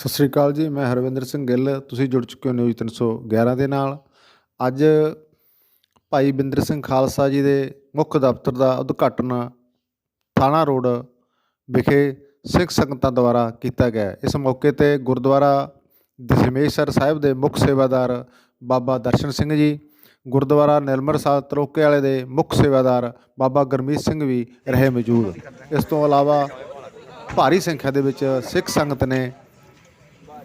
ਸਤਿ ਸ੍ਰੀ ਅਕਾਲ ਜੀ, ਮੈਂ ਹਰਵਿੰਦਰ ਸਿੰਘ ਗਿੱਲ, ਤੁਸੀਂ ਜੁੜ ਚੁੱਕੇ ਹੋ ਨਿਊਜ਼ 311 ਦੇ ਨਾਲ। ਅੱਜ ਭਾਈ ਬਿੰਦਰ ਸਿੰਘ ਖਾਲਸਾ ਜੀ ਦੇ ਮੁੱਖ ਦਫ਼ਤਰ ਦਾ ਉਦਘਾਟਨ ਥਾਣਾ ਰੋਡ ਵਿਖੇ ਸਿੱਖ ਸੰਗਤਾਂ ਦੁਆਰਾ ਕੀਤਾ ਗਿਆ ਇਸ ਮੌਕੇ ਤੇ ਗੁਰਦੁਆਰਾ ਦਸ਼ਮੇਸ਼ਰ ਸਾਹਿਬ ਦੇ ਮੁੱਖ ਸੇਵਾਦਾਰ ਬਾਬਾ ਦਰਸ਼ਨ ਸਿੰਘ ਜੀ, ਗੁਰਦੁਆਰਾ ਨਿਰਮਲ ਸਾਹਿਬ ਤਰੋਕੇ ਵਾਲੇ ਦੇ ਮੁੱਖ ਸੇਵਾਦਾਰ ਬਾਬਾ ਗੁਰਮੀਤ ਸਿੰਘ ਵੀ ਰਹੇ ਮੌਜੂਦ। ਇਸ ਤੋਂ ਇਲਾਵਾ ਭਾਰੀ ਸੰਖਿਆ ਦੇ ਵਿੱਚ ਸਿੱਖ ਸੰਗਤ ਨੇ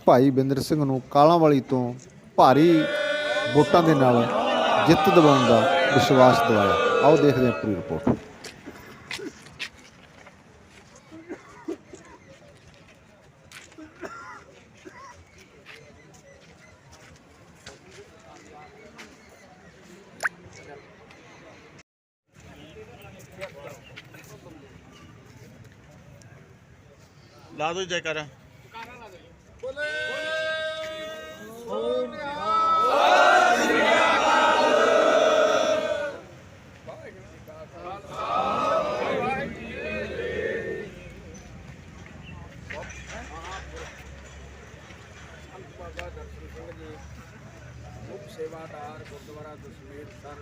ਭਾਈ ਬਿੰਦਰ ਸਿੰਘ ਨੂੰ ਕਾਲਾਂ ਵਾਲੀ ਤੋਂ ਭਾਰੀ ਵੋਟਾਂ ਦੇ ਨਾਲ ਜਿੱਤ ਦਿਵਾਉਣ ਦਾ ਵਿਸ਼ਵਾਸ ਦਿਵਾਇਆ। ਆਓ ਦੇਖਦੇ ਹਾਂ ਪੂਰੀ ਰਿਪੋਰਟ। ਲਾ ਦੋ ਜੈਕਾਰਾ ਬਾਬਾ ਦਰਸ਼ਨ ਸਿੰਘ ਜੀ ਮੁੱਖ ਸੇਵਾਦਾਰ ਗੁਰਦੁਆਰਾ ਦਸ਼ਮੇਸ਼ ਸਰ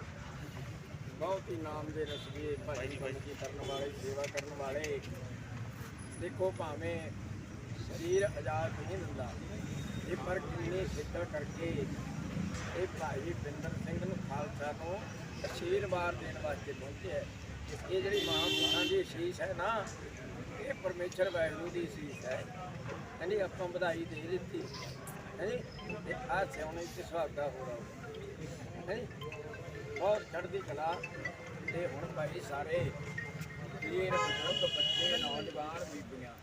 ਬਹੁਤ ਹੀ ਨਾਮ ਦੇ ਰਸਮੀ ਭਾਈ ਬੰਦਗੀ ਕਰਨ ਵਾਲੇ ਸੇਵਾ ਕਰਨ ਵਾਲੇ ਦੇਖੋ ਭਾਵੇਂ ਸਰੀਰ ਆਜ਼ਾਦ ਨਹੀਂ ਹੁੰਦਾ ਇਹ ਪਰ ਕਿੰਨੀ ਫਿਕਰ ਕਰਕੇ ਇਹ ਭਾਈ ਬਿੰਦਰ ਸਿੰਘ ਨੂੰ ਖਾਲਸਾ ਨੂੰ ਅਸ਼ੀਰਵਾਦ ਦੇਣ ਵਾਸਤੇ ਪਹੁੰਚਿਆ ਇਹ ਜਿਹੜੀ ਮਹਾਂਪੁਰਸ਼ਾਂ ਦੀ ਅਸ਼ੀਸ਼ ਹੈ ਨਾ, ਇਹ ਪਰਮੇਸ਼ਰ ਵਾਹਿਗੁਰੂ ਦੀ ਅਸ਼ੀਸ਼ ਹੈ। ਕਹਿੰਦੀ ਆਪਾਂ ਵਧਾਈ ਦੇ ਦਿੱਤੀ। ਹੈਂਜੀ ਇਹ ਆ ਸਿਆਉਣੇ ਤੇ ਸੁਹਾਗਾ ਹੋ ਰਹਾ। ਹੈ ਬਹੁਤ ਚੜ੍ਹਦੀ ਕਲਾ ਤੇ ਹੁਣ ਭਾਈ ਸਾਰੇ ਵੀਰ, ਬਜ਼ੁਰਗ, ਬੱਚੇ, ਨੌਜਵਾਨ, ਬੀਬੀਆਂ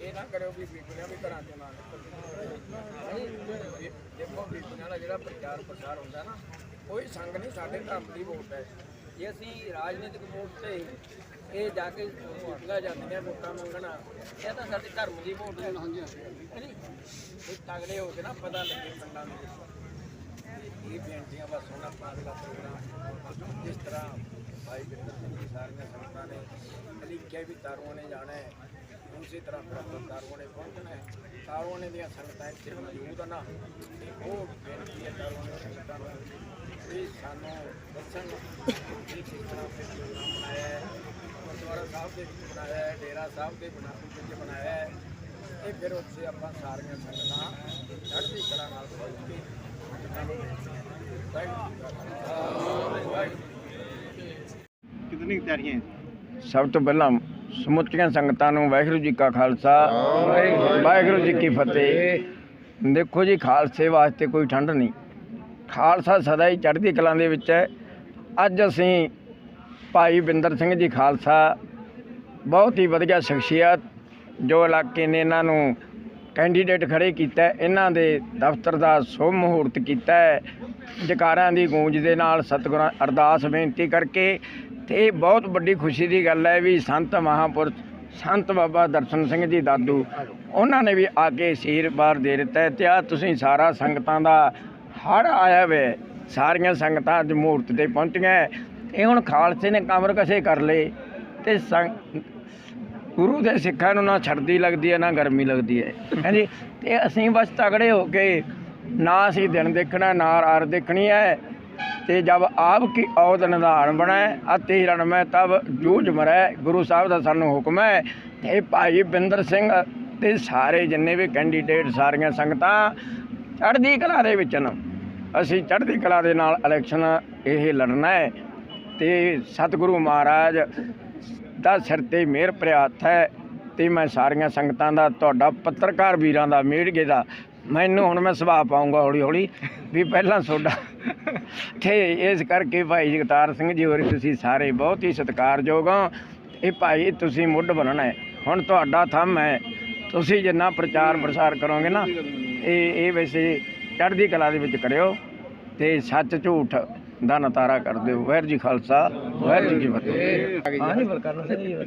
ਇਹ ਨਾ ਕਰਿਓ ਵੀ ਬੀਬੀਆਂ ਵੀ ਘਰਾਂ ਚੋਂ ਨਾ ਨਿਕਲਣ। ਦੇਖੋ ਬੀਬੀਆਂ ਦਾ ਜਿਹੜਾ ਪ੍ਰਚਾਰ ਪ੍ਰਸਾਰ ਹੁੰਦਾ ਨਾ ਕੋਈ ਸੰਗ ਨਹੀਂ ਸਾਡੇ ਧਰਮ ਦੀ ਵੋਟ ਹੈ। ਜੇ ਅਸੀਂ ਰਾਜਨੀਤਿਕ ਵੋਟ ਤੇ ਇਹ ਜਾ ਕੇ ਬੀਬੀਆਂ ਜਾਂਦੀਆਂ ਵੋਟਾਂ ਮੰਗਣਾ ਇਹ ਤਾਂ ਸਾਡੇ ਧਰਮ ਦੀ ਵੋਟ ਹੈ। ਹਾਂਜੀ। ਇਹ ਤਗੜੇ ਹੋ ਕੇ ਨਾ ਪਤਾ ਲੱਗੇ ਪਿੰਡਾਂ ਵਿੱਚ। ਇਹ ਬੇਨਤੀਆਂ ਬਸ ਹੁਣ ਆਪਾਂ ਅਗਲਾ ਪ੍ਰੋਗਰਾਮ ਜਿਸ ਤਰ੍ਹਾਂ ਭਾਈ ਬਿੰਦਰ ਸਿੰਘ ਜੀ ਸਾਰੀਆਂ ਸੰਗਤਾਂ ਨੇ ਅਲੀਕੇ ਵੀ ਤਾਰੂਆਂ ਨੇ ਜਾਣਾ ਹੈ। ਉਸੇ ਤਰ੍ਹਾਂ ਫਿਰ ਆਪਾਂ ਤਾਰੂਆਂ ਨੇ ਪਹੁੰਚਣਾ ਹੈ ਤਾਰੂਆਂ ਨੇ ਦੀਆਂ ਸੰਗਤਾਂ ਇੱਥੇ ਮੌਜੂਦ ਹਨ ਤੇ ਉਹ ਬੇਨਤੀ ਹੈ ਤਾਰੂਆਂ ਦੀਆਂ ਸੰਗਤਾਂ ਨੂੰ ਵੀ ਸਾਨੂੰ ਦੱਸਣ ਕਿ ਕਿਸ ਤਰ੍ਹਾਂ ਫਿਰ ਪ੍ਰੋਗਰਾਮ ਬਣਾਇਆ ਹੈ। ਗੁਰਦੁਆਰਾ ਸਾਹਿਬ ਦੇ ਵਿੱਚ ਬਣਾਇਆ ਹੈ ਡੇਰਾ ਸਾਹਿਬ ਦੇ ਬਣਾ ਵਿੱਚ ਬਣਾਇਆ ਹੈ। ਇਹ ਫਿਰ ਉੱਥੇ ਆਪਾਂ ਸਾਰੀਆਂ ਸੰਗਤਾਂ ਚੜ੍ਹਦੀ ਕਲਾ ਨਾਲ ਪਹੁੰਚ ਕੇ ਸੰਗਤਾਂ ਨੂੰ ਵਾਹਿਗੁਰੂ ਜੀ ਕਾ ਸਮੁੱਚੀਆਂ ਸੰਗਤਾਂ ਨੂੰ ਵਾਹਿਗੁਰੂ ਜੀ ਕਾ ਖਾਲਸਾ, ਵਾਹਿਗੁਰੂ ਜੀ ਕੀ ਫਤਿਹ। ਦੇਖੋ ਜੀ, ਖਾਲਸੇ ਵਾਸਤੇ ਕੋਈ ਠੰਡ ਨਹੀਂ। ਖਾਲਸਾ ਸਦਾ ਹੀ ਚੜ੍ਹਦੀ ਕਲਾਂ ਦੇ ਵਿੱਚ ਹੈ। ਅੱਜ ਅਸੀਂ ਭਾਈ ਬਿੰਦਰ ਸਿੰਘ ਜੀ ਖਾਲਸਾ, ਬਹੁਤ ਹੀ ਵਧੀਆ ਸ਼ਖਸੀਅਤ ਜੋ ਇਲਾਕੇ ਨੇ ਇਹਨਾਂ ਨੂੰ ਕੈਂਡੀਡੇਟ ਖੜੇ ਕੀਤਾ ਇਹਨਾਂ ਦੇ ਦਫ਼ਤਰ ਦਾ ਸ਼ੁਭ ਮਹੂਰਤ ਕੀਤਾ ਜਕਾਰਾਂ ਦੀ ਗੂੰਜ ਦੇ ਨਾਲ ਸਤਿਗੁਰਾਂ ਅਰਦਾਸ ਬੇਨਤੀ ਕਰਕੇ ਤੇ ਇਹ ਬਹੁਤ ਵੱਡੀ ਖੁਸ਼ੀ ਦੀ ਗੱਲ ਹੈ ਵੀ ਸੰਤ ਮਹਾਂਪੁਰਸ਼, ਸੰਤ ਬਾਬਾ ਦਰਸ਼ਨ ਸਿੰਘ ਜੀ ਦਾਦੂ, ਉਹਨਾਂ ਨੇ ਵੀ ਆ ਕੇ ਅਸ਼ੀਰਵਾਦ ਦੇ ਦਿੱਤਾ ਹੈ ਤੇ ਆ ਤੁਸੀਂ ਸਾਰਾ ਸੰਗਤਾਂ ਦਾ ਹੜ ਆਇਆ ਵੇ, ਸਾਰੀਆਂ ਸੰਗਤਾਂ ਅੱਜ ਮੂਰਤ ਤੇ ਪਹੁੰਚੀਆਂ ਹੈ। ਇਹ ਹੁਣ ਖਾਲਸੇ ਨੇ ਕਮਰ ਕਸੇ ਕਰ ਲਏ ਤੇ ਸੰਗ, ਗੁਰੂ ਦੇ ਸਿੱਖਾਂ ਨੂੰ ਨਾ ਛੜਦੀ ਲੱਗਦੀ ਹੈ, ਨਾ ਗਰਮੀ ਲੱਗਦੀ ਹੈ ਹਾਂਜੀ, ਤੇ ਅਸੀਂ ਬਸ ਤਗੜੇ ਹੋ ਕੇ ਨਾ ਅਸੀਂ ਦਿਨ ਦੇਖਣਾ, ਨਾ ਰਾਤ ਦੇਖਣੀ ਹੈ ਤੇ ਜਬ ਆਪ ਕੀ ਔਤ ਨਿਧਾਨ ਬਣੈ, ਅਤੀ ਰਣ ਮੈਂ ਤਬ ਜੂਝ ਮਰੈ, ਗੁਰੂ ਸਾਹਿਬ ਦਾ ਸਾਨੂੰ ਹੁਕਮ ਹੈ। ਤੇ ਭਾਈ ਬਿੰਦਰ ਸਿੰਘ ਤੇ ਸਾਰੇ ਜਿੰਨੇ ਵੀ ਕੈਂਡੀਡੇਟ ਸਾਰੀਆਂ ਸੰਗਤਾਂ ਚੜ੍ਹਦੀ ਕਲਾ ਦੇ ਵਿੱਚ ਨੇ। ਅਸੀਂ ਚੜ੍ਹਦੀ ਕਲਾ ਦੇ ਨਾਲ ਇਲੈਕਸ਼ਨ ਇਹ ਲੜਨਾ ਹੈ। ਤੇ ਸਤਿਗੁਰੂ ਮਹਾਰਾਜ ਦਾ ਸਿਰ ਤੇ ਮਿਹਰ ਭਰਿਆ ਹੈ ਤੇ ਮੈਂ ਸਾਰੀਆਂ ਸੰਗਤਾਂ ਦਾ, ਤੁਹਾਡਾ ਪੱਤਰਕਾਰ ਵੀਰਾਂ ਦਾ, ਮੀਡੀਏ ਦਾ, ਮੈਨੂੰ ਹੁਣ ਮੈਂ ਸੁਭਾਅ ਪਾਉਂਗਾ ਹੌਲੀ ਹੌਲੀ ਵੀ ਪਹਿਲਾਂ ਤੁਹਾਡਾ ਤੇ ਇਸ ਕਰਕੇ ਭਾਈ ਜਗਤਾਰ ਸਿੰਘ ਜੀ ਹੋਰ ਤੁਸੀਂ ਸਾਰੇ ਬਹੁਤ ਹੀ ਸਤਿਕਾਰਯੋਗ ਹੋ। ਇਹ ਭਾਈ ਤੁਸੀਂ ਮੁੱਢ ਬਣਨਾ ਹੈ। ਹੁਣ ਤੁਹਾਡਾ ਥੰਮ ਹੈ, ਤੁਸੀਂ ਜਿੰਨਾ ਪ੍ਰਚਾਰ ਪ੍ਰਸਾਰ ਕਰੋਗੇ ਨਾ, ਇਹ ਇਹ ਵੈਸੇ ਚੜ੍ਹਦੀ ਕਲਾ ਦੇ ਵਿੱਚ ਕਰਿਓ ਤੇ ਸੱਚ ਝੂਠ ਦਾ ਨਤਾਰਾ ਕਰ ਦਿਓ ਵਾਹਿਗੁਰੂ ਜੀ ਖਾਲਸਾ ਵਾਹਿਗੁਰੂ ਜੀ ਕੀ ਫਤਿਹ। ਹਾਂ ਨਹੀਂ ਕਰਨਾ ਚਾਹੀਏ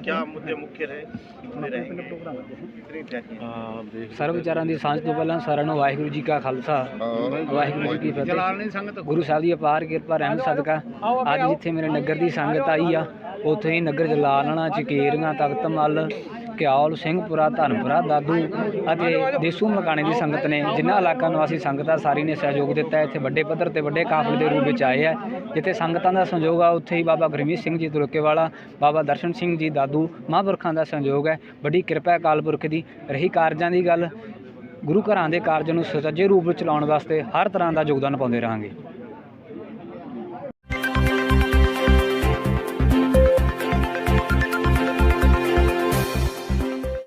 ਕੀ ਮੁੱਦੇ ਮੁੱਖ ਰਹੇ ਸਰਬ ਵਿਚਾਰਾਂ ਦੀ ਸਾਂਝ ਤੋਂ ਪਹਿਲਾਂ ਸਾਰਿਆਂ ਨੂੰ ਵਾਹਿਗੁਰੂ ਜੀ ਕਾ ਖਾਲਸਾ ਵਾਹਿਗੁਰੂ ਜੀ ਕੀ ਫਤਿਹ। ਗੁਰੂ ਸਾਹਿਬ ਦੀ ਅਪਾਰ ਕਿਰਪਾ ਰਹਿਮ ਸਦਕਾ। ਅੱਜ ਜਿੱਥੇ ਮੇਰੇ ਨਗਰ ਦੀ ਸੰਗਤ ਆਈ ਆ ਉੱਥੇ ਹੀ ਨਗਰ ਜਲਾਲਣਾ ਚਕੇਰੀਆਂ ਤਖਤ ਮੱਲ ਘਿਆਲ ਸਿੰਘਪੁਰਾ ਧਨਪੁਰਾ, ਦਾਦੂ ਅਤੇ ਦੇਸੂ ਮਕਾਣੇ ਦੀ ਸੰਗਤ ਨੇ, ਜਿਨ੍ਹਾਂ ਇਲਾਕਾ ਨਿਵਾਸੀ ਸੰਗਤਾਂ ਸਾਰੀ ਨੇ ਸਹਿਯੋਗ ਦਿੱਤਾ ਇੱਥੇ ਵੱਡੇ ਪੱਧਰ ਤੇ ਵੱਡੇ ਕਾਫਲੇ ਦੇ ਰੂਪ ਵਿੱਚ ਆਏ ਹੈ, ਜਿੱਥੇ ਸੰਗਤਾਂ ਦਾ ਸੰਯੋਗ ਆ, ਉੱਥੇ ਹੀ ਬਾਬਾ ਗੁਰਮੀਤ ਸਿੰਘ ਜੀ ਤੁਰਕੇਵਾਲਾ, ਬਾਬਾ ਦਰਸ਼ਨ ਸਿੰਘ ਜੀ ਦਾਦੂ ਮਹਾਂਪੁਰਖਾਂ ਦਾ ਸੰਯੋਗ ਹੈ। ਵੱਡੀ ਕਿਰਪਾ ਅਕਾਲ ਪੁਰਖ ਦੀ, ਰਹੀ ਕਾਰਜਾਂ ਦੀ ਗੱਲ, ਗੁਰੂ ਘਰਾਂ ਦੇ ਕਾਰਜ ਨੂੰ ਸੁਚੱਜੇ ਰੂਪ ਵਿੱਚ ਚਲਾਉਣ ਵਾਸਤੇ ਹਰ ਤਰ੍ਹਾਂ ਦਾ ਯੋਗਦਾਨ ਪਾਉਂਦੇ ਰਹਾਂਗੇ।